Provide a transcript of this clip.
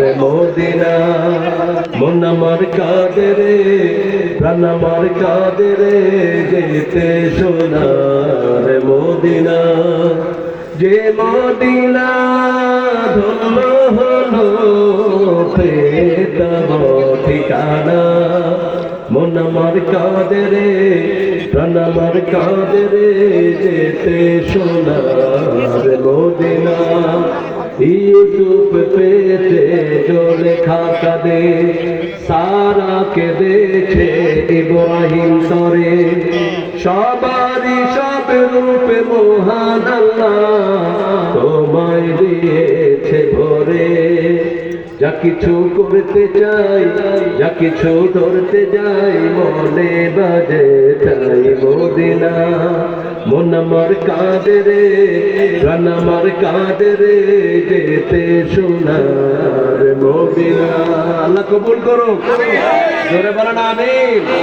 রে মদিনা। মন আমার কাঁদে রে, প্রাণ আমার কাঁদে রে, যেতে সোনার মদিনা। যে মদিনা ধন্য হলো পেতাম ঠিকানা। মন আমার কাঁদে রে, প্রাণ আমার কাঁদে রে, যেতে মদিনা ইউটিউব পেতে জলে খাতা দে। সারা কে দেখে ইব্রাহিম সরে। সবারই সব রূপে মহান আল্লাহ তোমায় দিয়েছে ভরে। যা কিছু করতে চাই, যা কিছু ধরতে যাই, মনে বাজে তাই মদিনা। মন আমার কাঁদে রে, প্রাণ আমার কাঁদে রে, যেতে সোনার মদিনা। আল্লাহ কবুল করো জোরে বলেন, আমিন।